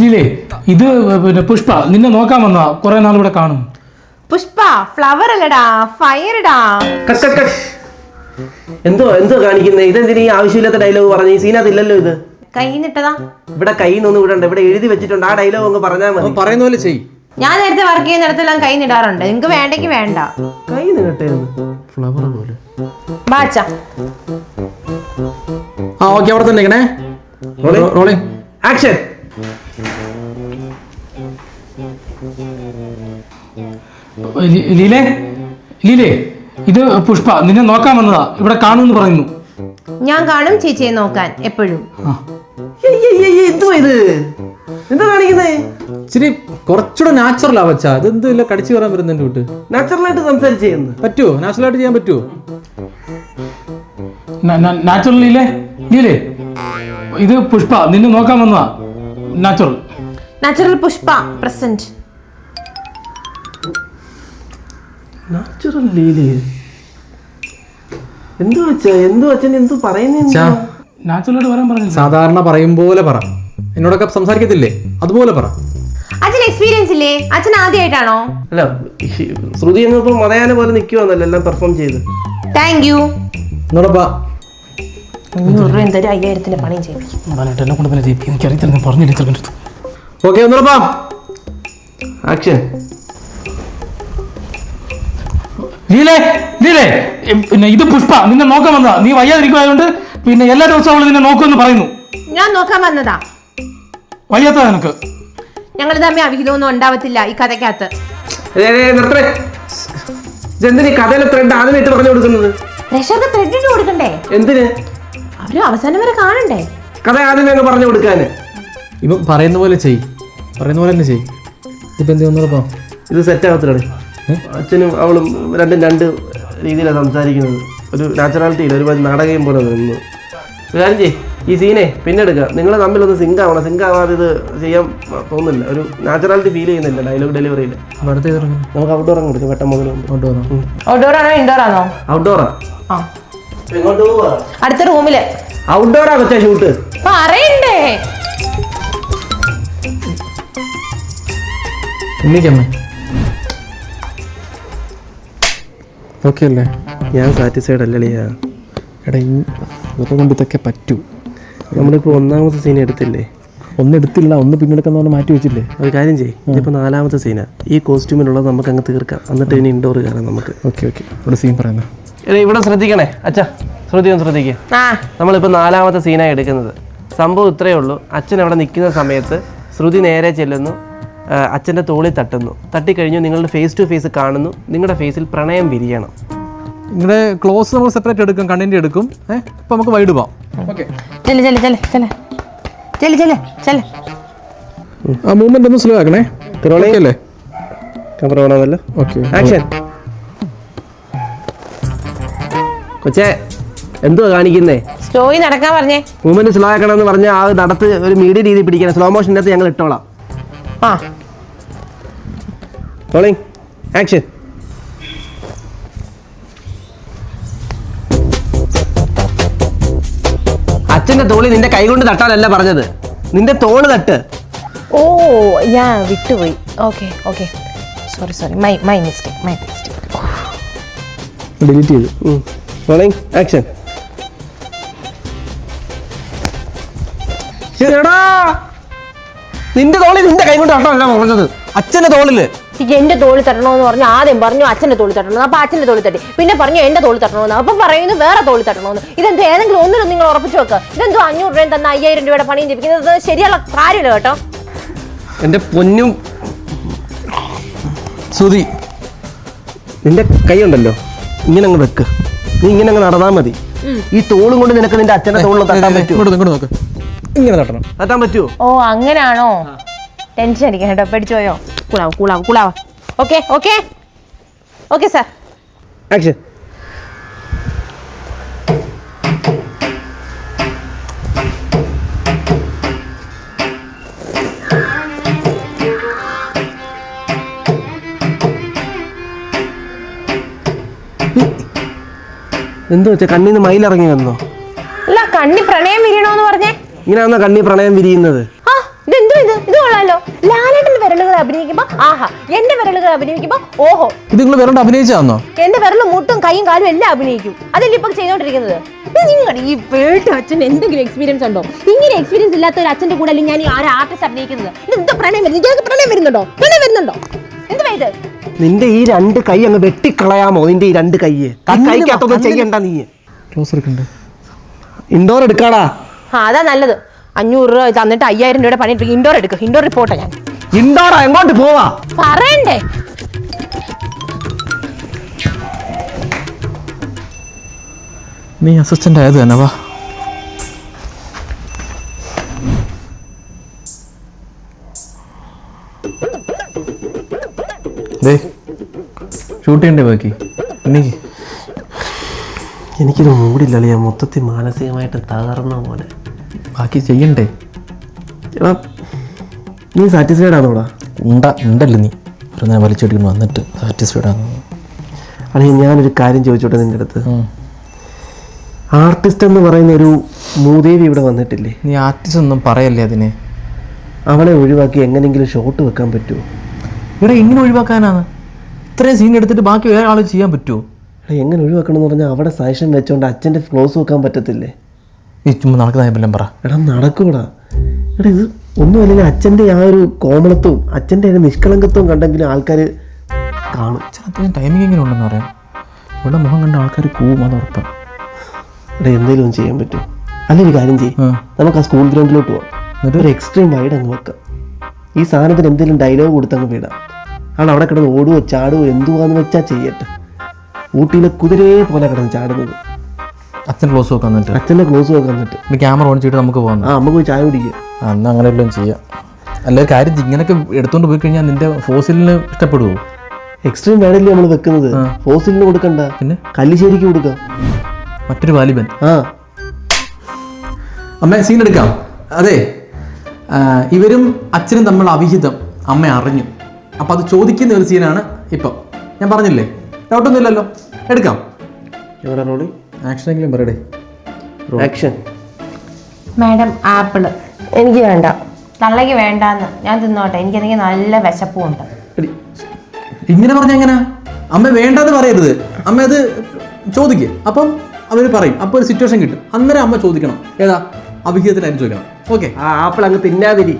ലീലേ ഇത് പിന്നെ പുഷ്പ നിന്നെ നോക്കാൻ വന്നാ കുറെ നാൾ ഇവിടെ കാണും. പുഷ്പ ഫ്ലവർ അല്ലടാ ഫയർടാ എന്തോ എന്തോ കാണിക്കുന്നേ? ഇതെന്തിനീ ആവശ്യമില്ലാത്ത ഡയലോഗ് പറഞ്ഞു? ഈ സീനകത്ത് ഇല്ലല്ലോ ഇത്. കൈ നിട്ടതാ. ഇവിടെ കൈ നിന്നൊന്നും ഇവിടെ ഇവിടെ എഴുതി വെച്ചിട്ടുണ്ട്. ആ ഡയലോഗ് അങ്ങ് പറഞ്ഞാൽ മതി. പറയുന്ന പോലെ ചെയ്യും. ഞാൻ നേരത്തെ വർക്ക് ചെയ്യുന്നിടത്തെല്ലാം കൈ നിടാറുണ്ട്. നിങ്ങക്ക് വേണ്ടെങ്കിൽ വേണ്ട. കൈ നിന്നിട്ടേ ഫ്ലവർ പോലെ. ബാച്ച ആ ഓക്കെ അവിടെ തന്നെ ഇങ്ങനെ Rolling. റോളിംഗ് ആക്ഷൻ ലീലേ? ലീലേ ഇത് പുഷ്പ നിന്നെ നോക്കാൻ വന്നതാ. ഇവിടെ കാണുമെന്ന് പറയുന്നു. ഞാൻ കാണും ചേച്ചിയെ നോക്കാൻ എപ്പോഴും. എന്തുവാ ഇത്? എന്താ കാണിക്കുന്നേ? ഇച്ചിരി കുറച്ചുകൂടെ നാച്ചുറൽ ആവച്ച ഇതെന്ത് ഇല്ല കടിച്ചു കയറാൻ വരുന്നതിന്റെ നാച്ചുറൽ നാച്ചുറലായിട്ട് സംസാരിച്ച് ചെയ്യുന്നു. പറ്റുമോ നാച്ചുറൽ ആയിട്ട് ചെയ്യാൻ പറ്റുമോ നാച്ചുറൽ നീലേ ഇത് പുഷ്പ നിന്നെ നോക്കാൻ വന്നതാ. Natural natural Pushpa present natural ലീൽ. എന്തു വെച്ചാ എന്തു അച്ഛൻ? എന്തു പറയുന്നേ നാച്ചുറലോട് നാച്ചുറലായിട്ട് വരാൻ പറഞ്ഞില്ല? സാധാരണ പറയും പോലെ പറ. എന്നോടൊക്കെ സംസാരിക്കത്തില്ലേ? അതുപോലെ പറ. എക്സ്പീരിയൻസ് ഇല്ലേ? അച്ഛൻ ആദ്യമായിട്ടാണോ അല്ല ശ്രുതി എന്നിപ്പോ മതയാന പോലെ നിൽക്കുവാന്നല്ലോ എല്ലാം പെർഫോം ചെയ്ത്. താങ്ക് യു എന്നോടൊപ്പാ അഞ്ഞൂറ് രൂപ എന്തായാലും അയ്യായിരത്തിന്റെ പണിയും ചെയ്യും അതായിട്ട് എല്ലാം കൊണ്ട് പിന്നെ ജയിപ്പിക്കും എനിക്കറിയത്തില്ല ഞാൻ പറഞ്ഞില്ല ചെറുക്കന്റെ അടുത്ത് ഓക്കെ ഒന്നുറപ്പാ ആക്ഷൻ ലീലേ ലീലേ. എ, പിന്നെ ഇത് പുഷ്പ നിന്നെ നോക്കാൻ വന്നതാ. നീ വയ്യാതിരിക്കുമായതുകൊണ്ട് പിന്നെ എല്ലാ ദിവസവും നിന്നെ നോക്കുമെന്ന് പറയുന്നു. ഞാൻ നോക്കാൻ വന്നതാ. വയ്യാത്തതാ നിനക്ക്. ഞങ്ങൾ തമ്മിൽ അവിഹിതമൊന്നും ഉണ്ടാവത്തില്ല ഈ ഇതെന്തിനീ കഥയിലെ ത്രെഡ് ആദ്യമായിട്ട് പറഞ്ഞു കൊടുക്കുന്നത്? പ്രഷർക്ക് ത്രെഡ് ഇട്ട് കൊടുക്കണ്ടേ? എന്തിന്? അവർ അവസാനം വരെ കാണണ്ടേ? കഥ ആദ്യമേ അങ്ങ് പറഞ്ഞു കൊടുക്കാന്. ഇപ്പം പറയുന്ന പോലെ ചെയ് പറയുന്ന പോലെ തന്നെ ചെയ് ഇപ്പൊ എന്ത് ഇത് സെറ്റ് ആകത്തില്ലേ അച്ഛനും അവളും രണ്ടും രണ്ട് രീതിയിലാണ് സംസാരിക്കുന്നത്. ഒരു നാച്ചുറാലിറ്റി ഇല്ല ഒരു നാടകം പോലെ നിന്ന്. ഒരു കാര്യം ചെയ്യ്. ഈ സീനെ പിന്നെ എടുക്കുക നിങ്ങൾ തമ്മിലൊന്ന് സിങ്ക് ആവണം. സിങ്ക് ആവാതെ ഇത് ചെയ്യാൻ തോന്നുന്നില്ല. ഒരു നാച്ചുറാലിറ്റി ഫീൽ ചെയ്യുന്നില്ല ഡയലോഗ് ഡെലിവറിയിൽ നമുക്ക് ഔട്ട്ഡോർ അങ്ങ് കൊടുക്കാം പെട്ടെന്ന് മുതൽ ഔട്ട്ഡോർ ഔട്ട്ഡോർ ആണോ? ഇൻഡോർ ആണോ? ഔട്ട്ഡോറാ ആ? എങ്ങോട്ട് പോവാ? അടുത്ത റൂമിൽ. ഔട്ട്ഡോറാ കൊച്ചാ ഷൂട്ട് പറയണ്ടേ ഓക്കെ അല്ലേ ഞാൻ സാറ്റിസ്ഫൈഡ് അല്ലളിയാ. എടാ ഇതൊക്കെ ഇവരെ കൊണ്ട് ഇതൊക്കെ പറ്റൂ. നമ്മളിപ്പോൾ ഒന്നാമത്തെ സീൻ എടുത്തില്ലേ? ഒന്ന് എടുത്തില്ല ഒന്ന് പിന്നെടുക്കുന്ന പോലെ മാറ്റി വെച്ചില്ലേ? ഒരു കാര്യം ചെയ്യ്. ഇപ്പൊ നാലാമത്തെ സീനാ ഈ കോസ്റ്റ്യൂമിനുള്ളത് നമുക്ക് അങ്ങ് തീർക്കാം. എന്നിട്ട് ഇനി ഇൻഡോർ കയറാം നമുക്ക്. Okay okay. ഇവിടെ സീൻ പറയുന്നത് എടാ ഇവിടെ ശ്രദ്ധിക്കണേ. അച്ഛാ ശ്രദ്ധിക്കും. ശ്രദ്ധിക്കുക ആ. നമ്മളിപ്പോൾ നാലാമത്തെ സീനാണ് എടുക്കുന്നത്. സംഭവം ഇത്രയേ ഉള്ളൂ. അച്ഛൻ അവിടെ നിൽക്കുന്ന സമയത്ത് ശ്രുതി നേരെ ചെല്ലുന്നു. അച്ഛന്റെ തോളിൽ തട്ടുന്നു. തട്ടിക്കഴിഞ്ഞു നിങ്ങളുടെ ഫേസ് ടു ഫേസ് കാണുന്നു. നിങ്ങളുടെ ഫേസിൽ പ്രണയം വിരിയണം. നിങ്ങളുടെ ക്ലോസ് നമ്മൾ സെപ്പറേറ്റ് എടുക്കും കണ്ണിന്റെ എടുക്കും. ഏഹ് അപ്പോൾ നമുക്ക് വൈഡ് പോവാം. ഓക്കെ ചെല്ല് ചെല്ല് ചെല്ല് ചെല്ല്. ചെല്ല് ചെല്ല് ചെല്ല്. ആ മൂവ്മെന്റ് ഒന്ന് സ്ലോ ആക്കണേ. അല്ലേ ക്യാമറ വേണമെന്നല്ലോ ഓക്കെ ആക്ഷൻ കൊച്ചേ എന്തുവാ കാണിക്കുന്നേ? സ്റ്റോയി നടക്കാൻ പറഞ്ഞേ. മൂവ്മെന്റ് സ്ലോ ആക്കണമെന്ന് പറഞ്ഞാൽ ആ നടത്ത് ഒരു മീഡിയ രീതി പിടിക്കണം. സ്ലോ മോഷന്റെ അകത്ത് ഞങ്ങൾ ഇട്ടോളാം. ആ. റോളിംഗ് ആക്ഷൻ അച്ഛന്റെ തോളി നിന്റെ കൈ കൊണ്ട് തട്ടാനല്ല പറഞ്ഞത്. നിന്റെ തോൾ തട്ട്. ഓ ഞാൻ വിട്ടുപോയി. Okay okay. Sorry sorry my my mistake my mistake delete ചെയ്തു. റോളിംഗ് ആക്ഷൻ നിന്റെ തോളി നിന്റെ കൈ കൊണ്ട് തട്ടാനല്ല പറഞ്ഞത്. അച്ഛന്റെ തോളിൽ. എന്റെ തോളി തട്ടണമെന്ന് പറഞ്ഞു ആദ്യം പറഞ്ഞു അച്ഛന്റെ തോളി തട്ടണമെന്ന് അപ്പൊ അച്ഛന്റെ തോളി തട്ടി. പിന്നെ പറഞ്ഞു എന്റെ തോളി തട്ടണമെന്ന് അപ്പൊ പറയുന്നു വേറെ തോളി തട്ടണമെന്ന്. ഇതെന്തോ ഏതെങ്കിലും ഒന്നിനും നിങ്ങൾ ഉറപ്പിച്ചു വെക്കുക ഇതെന്തോ അഞ്ഞൂറ് രൂപയും തന്ന അയ്യായിരം രൂപയുടെ പണിയും ജപിക്കുന്നത് ശരിയുള്ള കാര്യമില്ല കേട്ടോ. എന്റെ പൊന്നും സുതി നിന്റെ കൈ ഉണ്ടല്ലോ. ഇങ്ങനെ അങ്ങ് വെക്ക്. നീ ഇങ്ങനെ അങ്ങ് നടന്നാൽ മതി. ഈ തോളും കൊണ്ട് നിനക്ക് നിന്റെ അച്ഛന്റെ തോളിൽ തട്ടാൻ പറ്റുമോ ഇങ്ങോട്ട് ഇങ്ങോട്ട് നോക്ക്. ഇങ്ങനെ തട്ടണം. തട്ടാൻ പറ്റുമോ ഓ അങ്ങനെയാണോ ടെൻഷൻ അടിക്കാൻ കേട്ടോ. പേടിച്ചു പോയോ? കൂളാവ് കൂളാവ് കൂളാവ് okay okay okay sir action എന്തോ വെച്ചാ കണ്ണിന്ന് മയിലിറങ്ങി വന്നോ? അല്ല കണ്ണി പ്രണയം വിരിയണോന്ന് പറഞ്ഞേ. ഇങ്ങനെയാണോ കണ്ണി പ്രണയം വിരിയുന്നത്? അഭിനയിക്കുമ്പോ ആഹാ എന്റെ വിരലുകൾ അഭിനയിക്കുമ്പോ ഓഹോ. ഇത് നിങ്ങൾ വേറെ അഭിനയിച്ചാന്നോ എന്റെ വിരലും മുട്ടും കൈയും കാലും എല്ലാം അഭിനയിക്കും. അതല്ലേ ഇപ്പൊ ചെയ്തോണ്ടിരിക്കുന്നത്? നിങ്ങളുടെ ഈ പേട്ട് അച്ഛൻ എന്തെങ്കിലും എക്സ്പീരിയൻസ് ഉണ്ടോ? ഇങ്ങനെ എക്സ്പീരിയൻസ് ഇല്ലാത്ത ഒരു അച്ഛന്റെ കൂടെ അല്ലെങ്കിൽ ഞാൻ ഈ ആര് ആർട്ടിസ്റ്റ് അഭിനയിക്കുന്നത്? ഇത് എന്താ പ്രണയം വരുന്നത്? പ്രണയം വരുന്നുണ്ടോ? പ്രണയം വരുന്നുണ്ടോ? എന്താ ഇത്? നിന്റെ ഈ രണ്ട് കൈ അങ്ങ് വെട്ടിക്കളയാമോ? നിന്റെ ഈ രണ്ട് കൈ കൈക്കകത്തൊന്നും ചെയ്യണ്ട നീ ഇൻഡോർ എടുക്കാടാ. അതാ നല്ലത്. അഞ്ഞൂറ് രൂപ തന്നിട്ട് അയ്യായിരം രൂപയുടെ പണി ഇൻഡോർ എടുക്കും. ഇൻഡോർ റിപ്പോർട്ടാണ് ഞാൻ. ഇൻഡോറാ എങ്ങോട്ട് പോവാ? പറയണ്ടേ. നീ അസിസ്റ്റന്റ് ആയത് തന്നെ വാ. ദേ ഷൂട്ട് ചെയ്യണ്ടേ ബാക്കി? എനിക്ക് എനിക്കൊരു മൂടില്ലല്ലേ മൊത്തത്തിൽ മാനസികമായിട്ട് തകർന്ന പോലെ. ബാക്കി ചെയ്യണ്ടേ? എടാ നീ സാറ്റിസ്ഫൈഡ് ആണോടാ? ഉണ്ടാ ഉണ്ടല്ലോ നീ? ഒരു നേരം വലിച്ചെടുക്കുന്നു വന്നിട്ട് സാറ്റിസ്ഫൈഡ് ആണ്? അല്ലെങ്കിൽ ഞാനൊരു കാര്യം ചോദിച്ചോട്ടെ നിന്റെ അടുത്ത്? ആർട്ടിസ്റ്റ് എന്ന് പറയുന്ന ഒരു മൂദേവി ഇവിടെ വന്നിട്ടില്ലേ? നീ ആർട്ടിസ്റ്റ് ഒന്നും പറയല്ലേ അതിനെ? അവളെ ഒഴിവാക്കി എങ്ങനെയെങ്കിലും ഷോട്ട് വെക്കാൻ പറ്റുമോ ഇവിടെ എങ്ങനെ ഒഴിവാക്കാനാണ്? ഇത്രയും സീൻ എടുത്തിട്ട് ബാക്കി വേറെ ആൾ ചെയ്യാൻ പറ്റുമോ എങ്ങനെ ഒഴിവാക്കണം എന്ന് പറഞ്ഞാൽ അവിടെ സജഷൻ വെച്ചോണ്ട് അച്ഛന്റെ ക്ലോസ് വെക്കാൻ പറ്റത്തില്ലേ? നീ ചുമ്മാ നടക്കുന്ന പറ. എടാ നടക്കൂടാ. എടാ ഇത് ഒന്നും അല്ലെങ്കിൽ അച്ഛന്റെ ആ ഒരു കോമളത്വവും അച്ഛന്റെ ഒരു നിഷ്കളങ്കത്വവും കണ്ടെങ്കിലും ആൾക്കാർ കാണും. അച്ഛൻ അത്യാവശ്യം ടൈമിംഗ് എങ്ങനെ ഉണ്ടെന്ന് പറയാം ഇവിടെ മുഖം കണ്ട ആൾക്കാർ പോവും അത് ഉറപ്പാണ് എന്തെങ്കിലും ചെയ്യാൻ പറ്റും. അല്ലൊരു കാര്യം ചെയ്യും. നമുക്ക് ആ സ്കൂൾ ഗ്രൗണ്ടിലോട്ട് പോകാം എന്നിട്ട്? ഒരു എക്സ്ട്രീം വൈഡ് അങ്ങ് വെക്കാം. ഈ സാധനത്തിന് എന്തെങ്കിലും ഡയലോഗ് കൊടുത്തങ്ങ് വിടാം. ആണ് അവിടെ കിടന്ന് ഓടുവോ ചാടുവോ എന്തുവാന്ന് വെച്ചാൽ ചെയ്യട്ടെ. ഊട്ടിയിലെ കുതിരയെ പോലെ കിടന്ന് ചാടുന്നത്. അച്ഛൻ ക്ലോസ് നോക്കാൻ എന്നിട്ട് അച്ഛന്റെ ക്ലോസ് നോക്കാൻ എന്നിട്ട് ക്യാമറ ഓൺ ചെയ്തിട്ട് നമുക്ക് പോകാം. ആ നമുക്ക് ചായ കുടിക്കുക അന്ന് അങ്ങനെ എല്ലാം ചെയ്യാം. അല്ല കാര്യം ഇങ്ങനെയൊക്കെ എടുത്തുകൊണ്ട് പോയി കഴിഞ്ഞാൽ നിന്റെ ഫോസിലിന് ഇഷ്ടപ്പെടുവോ? എക്സ്ട്രീം വേണല്ലേ നമ്മൾ വെക്കുന്നത്. ഫോസിലിന് കൊടുക്കണ്ട. പിന്നെ? കല്ലിശ്ശേരിക്ക് കൊടുക്കാം. മറ്റൊരു വാലിബൻ. ആ. അമ്മ സീൻ എടുക്കാം. അതെ. ഇവരും അച്ഛനും തമ്മിൽ അവിഹിതം. അമ്മ അറിഞ്ഞു. അപ്പം അത് ചോദിക്കുന്ന ഒരു സീനാണ് ഇപ്പം. ഞാൻ പറഞ്ഞില്ലേ? ഡൗട്ടൊന്നുമില്ലല്ലോ എടുക്കാം. എവിടെ റോളി? ആക്ഷനെങ്കിലും പറയടേ. Action madam apple. എനിക്ക് വേണ്ട. തള്ളയ്ക്ക് വേണ്ടാന്ന്. ഞാൻ തിന്നോട്ടെ. എനിക്കെന്തെങ്കിലും നല്ല വിശപ്പുണ്ട് എടി ഇങ്ങനെ പറഞ്ഞ എങ്ങനെ? അമ്മ വേണ്ടെന്ന് പറയരുത്. അമ്മ അത് ചോദിക്കുക അപ്പം അവർ പറയും. അപ്പോൾ ഒരു സിറ്റുവേഷൻ കിട്ടും. അന്നേരം അമ്മ ചോദിക്കണം. ഏതാ? അഭിഹിതത്തിലായിരുന്നു ചോദിക്കണം. ഓക്കെ ആ ആപ്പിൾ അങ്ങ് തിന്നാതിരി.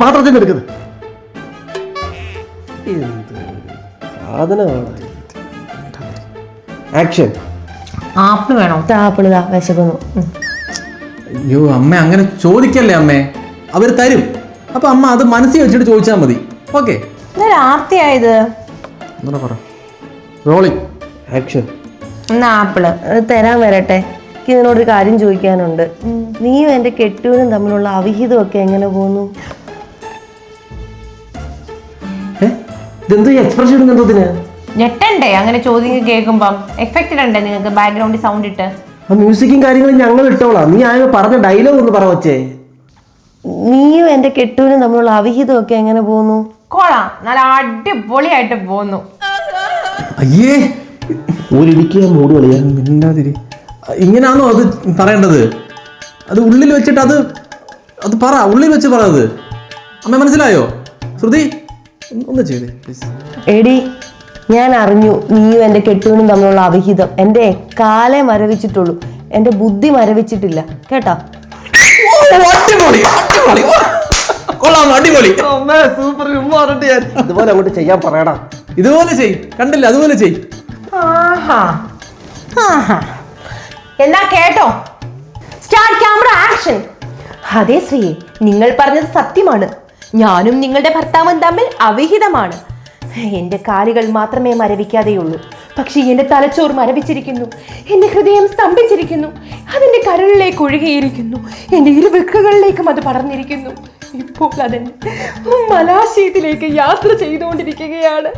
പാത്രത്തിൽ നിന്ന് എടുക്കുന്നത് സാധനമാണ് ആക്ഷൻ ആപ്പിൾ വേണോ. ആപ്പിൾ ഇതാ വിശക്കുന്നു. അയ്യോ അമ്മ അങ്ങനെ ചോദിക്കല്ലേ അമ്മേ? അവർ തരും. അപ്പൊ അമ്മ അത് മനസ്സിൽ വെച്ചിട്ട് ചോദിച്ചാൽ മതി. ഓക്കെ. ആർത്തിയായത് പറ. റോളിംഗ് ആക്ഷൻ എന്നാ ആപ്പിൾ? അത് തരാൻ വരട്ടെ. എനിക്ക് ഇതിനോടൊരു കാര്യം ചോദിക്കാനുണ്ട്. നീയും എന്റെ കെട്ടൂനും തമ്മിലുള്ള അവിഹിതമൊക്കെ എങ്ങനെ പോകുന്നു? ഇതെന്തോ എക്സ്പ്രഷൻ ഇടുന്നതിന് ഞെട്ടണ്ടേ? അങ്ങനെ ചോദ്യം കേൾക്കുമ്പം എഫക്റ്റഡ് ഉണ്ടേ നിങ്ങൾക്ക് ബാക്ക്ഗ്രൗണ്ടിൽ സൗണ്ട് ഇട്ട്? ആ മ്യൂസിക്കും കാര്യങ്ങളും ഞങ്ങൾ ഇട്ടോളാം. നീ ആയോ പറഞ്ഞ ഡയലോഗ് ഒന്ന് പറ വച്ചേ നീയും എന്റെ കെട്ടുവിനും തമ്മിലുള്ള അവിഹിതമൊക്കെ എങ്ങനെ പോകുന്നു? കൊള്ളാം. നല്ല അടിപൊളിയായിട്ട് പോന്നു അയ്യേ. ഒരിടിക്കുക മൂട് കളിയാ മിണ്ടാതിരി. ഇങ്ങനാണോ അത് പറയേണ്ടത്? അത് ഉള്ളിൽ വെച്ചിട്ട് അത് അത് പറ. ഉള്ളിൽ വെച്ച് പറ അത്. അമ്മ മനസ്സിലായോ? ശ്രുതി ഒന്ന് ഒന്ന് ചെയ്തേ പ്ലീസ് എടി ഞാൻ അറിഞ്ഞു നീയും എന്റെ കെട്ടുവിനും തമ്മിലുള്ള അവിഹിതം. എന്റെ കാലെ മരവിച്ചിട്ടുള്ളൂ. എന്റെ ബുദ്ധി മരവിച്ചിട്ടില്ല. കേട്ടോ? അടിപൊളി സൂപ്പർ ഇതുപോലെ അങ്ങോട്ട് ചെയ്യാൻ പറയടാ. ഇതുപോലെ ചെയ്. കണ്ടില്ല? അതുപോലെ ചെയ്. ആഹാ. ആഹാ. എന്നാ കേട്ടോ? സ്റ്റാർട്ട് ക്യാമറ ആക്ഷൻ അതെ ശ്രീ നിങ്ങൾ പറഞ്ഞത് സത്യമാണ്. ഞാനും നിങ്ങളുടെ ഭർത്താവും തമ്മിൽ അവിഹിതമാണ്. എന്റെ കാലുകൾ മാത്രമേ മരവിക്കാതെയുള്ളൂ. പക്ഷേ എന്റെ തലച്ചോർ മരവിച്ചിരിക്കുന്നു. എന്റെ ഹൃദയം സ്തംഭിച്ചിരിക്കുന്നു. അതെന്റെ കരളിലേക്ക് ഒഴുകിയിരിക്കുന്നു. എന്റെ ഇരുവൃക്കകളിലേക്കും അത് പടർന്നിരിക്കുന്നു. ഇപ്പോൾ അതെ മലാശയത്തിലേക്ക് യാത്ര ചെയ്തുകൊണ്ടിരിക്കുകയാണ്.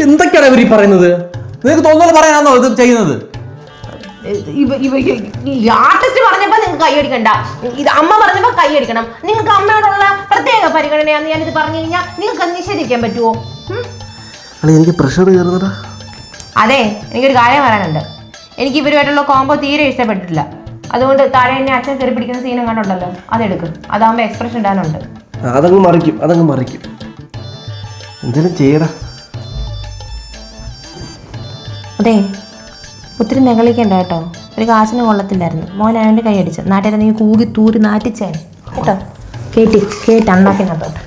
എന്തൊക്കെയാണ് ഇവർ ഈ പറയുന്നത്? നിങ്ങൾക്ക് തോന്നുന്നത് പറയാനാണോ ഇത് ചെയ്യുന്നത്? ആർട്ടിസ്റ്റ് പറഞ്ഞപ്പോ നിങ്ങൾക്ക് കൈയടിക്കണ്ട ഇത് അമ്മ പറഞ്ഞപ്പോ കൈയടിക്കണം നിങ്ങൾക്ക് അമ്മയോടുള്ള പ്രത്യേക പരിഗണനയാന്ന് ഞാനിത് പറഞ്ഞു കഴിഞ്ഞാൽ നിങ്ങൾക്ക് നിഷേധിക്കാൻ പറ്റുമോ? എനിക്ക് പ്രഷർ കയറുന്നടാ അതെ എനിക്കൊരു കാര്യം പറയാനുണ്ട്. എനിക്ക് ഇവരുമായിട്ടുള്ള കോംബോ തീരെ ഇഷ്ടപ്പെട്ടിട്ടില്ല. അതുകൊണ്ട് താഴെ എന്നെ അച്ഛൻ കയറി പിടിക്കുന്ന സീനും കണ്ടുണ്ടല്ലോ അതെടുക്കും. അതാകുമ്പോൾ എക്സ്പ്രഷൻ ഇടാനുണ്ട്. അതങ്ങ് മറിക്കും അതങ്ങ് മറിക്കും. എന്തെങ്കിലും ചെയ്യടാ. അതെ ഒത്തിരി നെകളിക്കണ്ട കേട്ടോ. ഒരു കാശിന് കൊള്ളത്തില്ലായിരുന്നു. മോൻ അവന്റെ കൈ അടിച്ചു. നാട്ടിൽ നീ കൂകി തൂരി നാറ്റിച്ചേ. കേട്ടോ? കേട്ടി കേട്ട് അണ്ണാക്കിനകത്തോട്ട്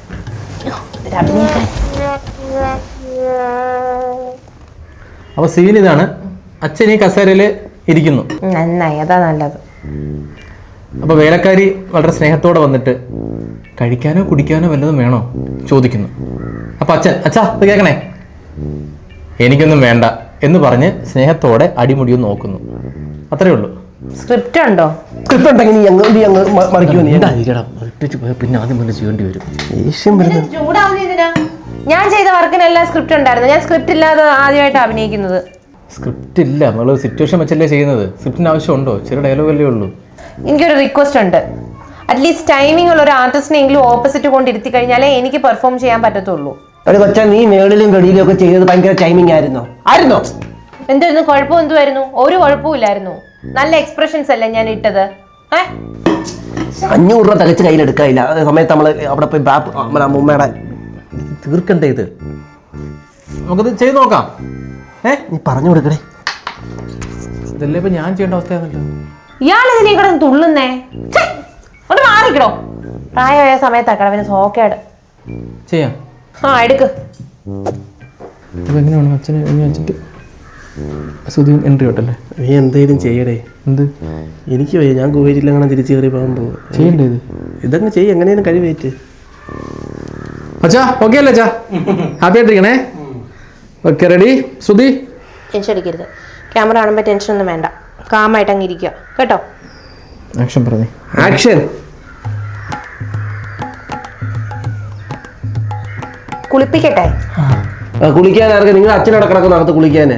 അപ്പോൾ സീൻ ഇതാണ്. അച്ഛൻ ഈ കസേരയിൽ ഇരിക്കുന്നു. നന്നായി. അതാ നല്ലത്. അപ്പോൾ വേലക്കാരി വളരെ സ്നേഹത്തോടെ വന്നിട്ട് കഴിക്കാനോ കുടിക്കാനോ വല്ലതും വേണോ? ചോദിക്കുന്നു. അപ്പോൾ അച്ഛൻ അച്ഛാ ഇത് കേൾക്കണേ എനിക്കൊന്നും വേണ്ട. എന്ന് പറഞ്ഞ് സ്നേഹത്തോടെ അടിമുടിയും നോക്കുന്നു. അത്രേ ഉള്ളൂ. സ്ക്രിപ്റ്റ് ഉണ്ടോ? സ്ക്രിപ്റ്റ് ഉണ്ടെങ്കിൽ നീ അങ്ങ് നീ അങ്ങ് മ- മറിക്കുമോ നീ. പിന്നെ ആദ്യം മുതൽ ചെയ്യേണ്ടി വരും. ദേഷ്യം ഞാൻ ചെയ്ത വർക്കിനെല്ലാം സ്ക്രിപ്റ്റ് ഉണ്ടായിരുന്നു. ഞാൻ സ്ക്രിപ്റ്റ് ഇല്ലാതെ ആദ്യമായിട്ട് അഭിനയിക്കുന്നത്. സ്ക്രിപ്റ്റ് ഇല്ല. നമ്മൾ സിറ്റുവേഷൻ വെച്ചല്ലേ ചെയ്യുന്നത്. സ്ക്രിപ്റ്റിന് ആവശ്യമുണ്ടോ? ചെറിയ ഡയലോഗ് അല്ലേ ഉള്ളൂ. എനിക്കൊരു റിക്വസ്റ്റ് ഉണ്ട്. അറ്റ്ലീസ്റ്റ് ടൈമിംഗ് ഉള്ള ഒരു ആർട്ടിസ്റ്റിനെങ്കിലും ഓപ്പോസിറ്റ് കൊണ്ടിരുത്തി കഴിഞ്ഞാലേ എനിക്ക് പെർഫോം ചെയ്യാൻ പറ്റത്തുള്ളൂ. ഒരു കൊച്ചൻ നീ മേളിലും വെളിയിലും ഒക്കെ ചെയ്തത് ഭയങ്കര ടൈമിംഗ് ആയിരുന്നോ. ആയിരുന്നോ? എന്തായിരുന്നു? കുഴപ്പം എന്തുവായിരുന്നു? ഒരു കുഴപ്പമില്ലായിരുന്നു നല്ല എക്സ്പ്രഷൻസ് അല്ലേ ഞാൻ ഇട്ടത്? ഏ? അഞ്ഞൂറ് രൂപ തികച്ച് കയ്യിലെടുക്കാനില്ല അതേ സമയത്ത് നമ്മൾ അവിടെ പോയി ബാപ്പ് നമ്മുടെ അമ്മൂമ്മയുടെ തീർക്കണ്ടേ ഇത്? നമുക്കത് ചെയ്ത് നോക്കാം. ഏ നീ പറഞ്ഞു കൊടുക്കണേ ഇതല്ലേ ഇപ്പൊ ഞാൻ ചെയ്യേണ്ട അവസ്ഥയാണല്ലോ ഇയാൾ ഇതിനെ കിടന്ന് തുള്ളുന്നേ. ഛെ, ഒന്ന് മാറിക്കണോ പ്രായമായ സമയത്താക്കണം അവന് സോക്കേട്. ചെയ്യാം. ആ എടുക്ക്. അപ്പൊ എങ്ങനെയാണ് അച്ഛനെ ഇനി വെച്ചിട്ട്? സുധീൻ എൻട്രി ഓട്ടല്ലേ നീ എന്തേലും ചെയ്യടേ. എന്ത്? എനിക്ക് വയ്യ ഞാൻ അങ്ങനെ തിരിച്ചു കയറി പോകാൻ പോകും ചെയ്യണ്ടേ ഇത്? ഇതങ്ങ് ചെയ്യ എങ്ങനെയാണ് കഴിവേറ്റ്. അച്ഛാ ഓക്കെ അല്ലേ അച്ഛാ? Happy ആയിട്ടിരിക്കണേ? Okay ready Sudhi? Tension അടിക്കരുത്. ക്യാമറ കാണുമ്പോൾ ടെൻഷൻ ഒന്നും വേണ്ട. കാമായിട്ട് അങ്ങ് ഇരിക്കുക. കേട്ടോ? ആക്ഷൻ പറഞ്ഞേ ആക്ഷൻ കുളിപ്പിക്കട്ടെ? കുളിക്കാൻ ആർക്കും? നിങ്ങൾ അച്ഛനവിടെ കിടക്കുന്ന അകത്ത് കുളിക്കാന്.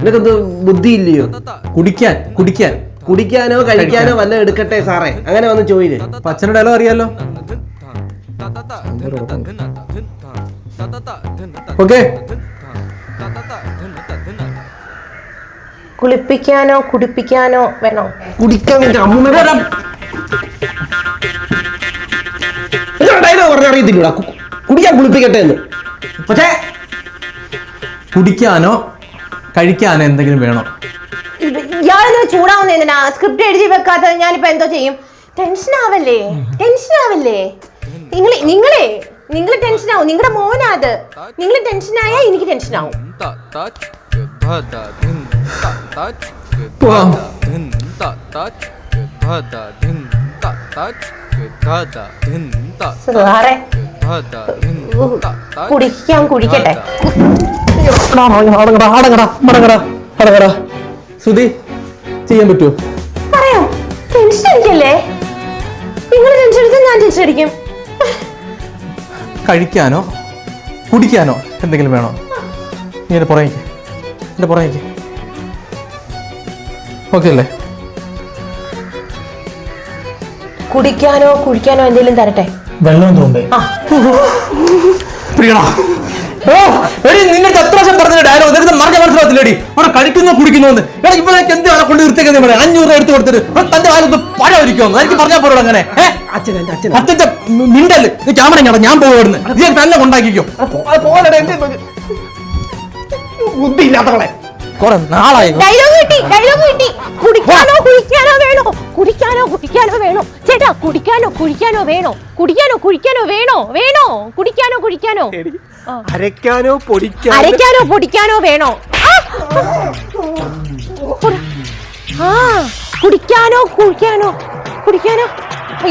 നിനക്കെന്ത് ബുദ്ധി ഇല്ലയോ കുടിക്കാൻ കുടിക്കാൻ. കുടിക്കാനോ കഴിക്കാനോ വല്ല എടുക്കട്ടെ സാറേ. അങ്ങനെ വന്ന് ചോയിൽ അച്ഛനോട് ഡയലോഗ് അറിയാലോ? ഓക്കെ. കുളിപ്പിക്കാനോ കുടിപ്പിക്കാനോ വേണോ? കുടിക്കാൻ ഡയലോഗ് കുടിക്കാൻ കുളിപ്പിക്കട്ടെ എന്ന്. പക്ഷേ കുടിക്കാനോ കഴിക്കാനോ എന്തെങ്കിലും വേണോ? ഇയാളെന്താ ചൂടാവുന്ന എന്തിനാ? സ്ക്രിപ്റ്റ് എഴുതി വെക്കാത്തത് ഞാനിപ്പോ എന്തോ ചെയ്യും. ടെൻഷൻ ആവല്ലേ? ടെൻഷൻ ആവല്ലേ? നിങ്ങൾ നിങ്ങളെ നിങ്ങൾ ടെൻഷൻ ആവും. നിങ്ങളുടെ മോനാ അത് നിങ്ങൾ ടെൻഷൻ ആയാ എനിക്ക് ടെൻഷൻ ആവും. സാറേ കുടിക്കാൻ കുടിക്കട്ടെ. സുധി ചെയ്യാൻ പറ്റുമോ പറയോ. ടെൻഷൻ അടിക്കല്ലേ? നിങ്ങൾ ടെൻഷൻ അടിച്ചാൽ ഞാൻ ടെൻഷൻ അടിക്കും. കഴിക്കാനോ? കുടിക്കാനോ എന്തെങ്കിലും വേണോ? നീ എന്റെ പുറകേക്ക് എന്റെ പുറകേക്ക് ഓക്കെ അല്ലേ? കുടിക്കാനോ കുടിക്കാനോ എന്തെങ്കിലും തരട്ടെ. വെള്ളം തോണ്ടേ പ്രിയടാ. ഓ എടി നിന്നെ എത്ര വർഷം പറഞ്ഞ ഡയലോഗ് നിനക്ക് മറിഞ്ഞ മനസ്സിലാകത്തില്ലേടി അവിടെ കഴിക്കുന്നോ കുടിക്കുന്നോ എന്ന് എടാ ഇവരൊക്കെ എന്താണ് കൊണ്ട് നിർത്തിക്കുന്നത് ഇവിടെ അഞ്ഞൂറ് രൂപ എടുത്ത് കൊടുത്തിട്ട്. തന്റെ കാലത്ത് പഴം ഒരുക്കുമോ എനിക്ക് പറഞ്ഞാൽ പോലും അങ്ങനെ. ഏ? അച്ഛൻ അച്ഛൻ. അച്ഛന്റെ മിണ്ടൽ. നീ ക്യാമറ ഇങ്ങോട്ട് ഞാൻ പോകുന്നു നീ തന്നെ കൊണ്ടാക്കിക്കോ. ബുദ്ധി ഇല്ലാത്തവളെ കുറെ നാളായി. ഡയലോഗ് കിട്ടി ഡയലോഗ് കിട്ടി. കുടിക്കാനോ വേണോ? കുടിക്കാനോ കുടിക്കാനോ വേണോ? വേണോ? കുടിക്കാനോ കുടിക്കാനോ? അരയ്ക്കാനോ പൊടിക്കാനോ? അരയ്ക്കാനോ പൊടിക്കാനോ വേണോ? ആ! കുടിക്കാനോ കുടിക്കാനോ? കുടിക്കാനോ?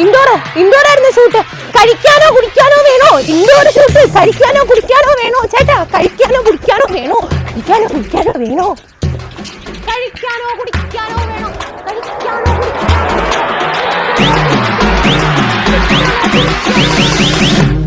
ഇൻഡോർ ഇൻഡോർ ആയിരുന്നു ഷൂട്ട്. കഴിക്കാനോ കുടിക്കാനോ വേണോ? Indoor shoot. കഴിക്കാനോ കുടിക്കാനോ വേണോ? ചേട്ടാ കഴിക്കാനോ കുടിക്കാനോ വേണോ? കഴിക്കാനോ കുടിക്കാനോ വേണോ? കഴിക്കാനോ കുടിക്കാനോ വേണോ? കഴിക്കാനോ കുടിക്കാനോ Thank you.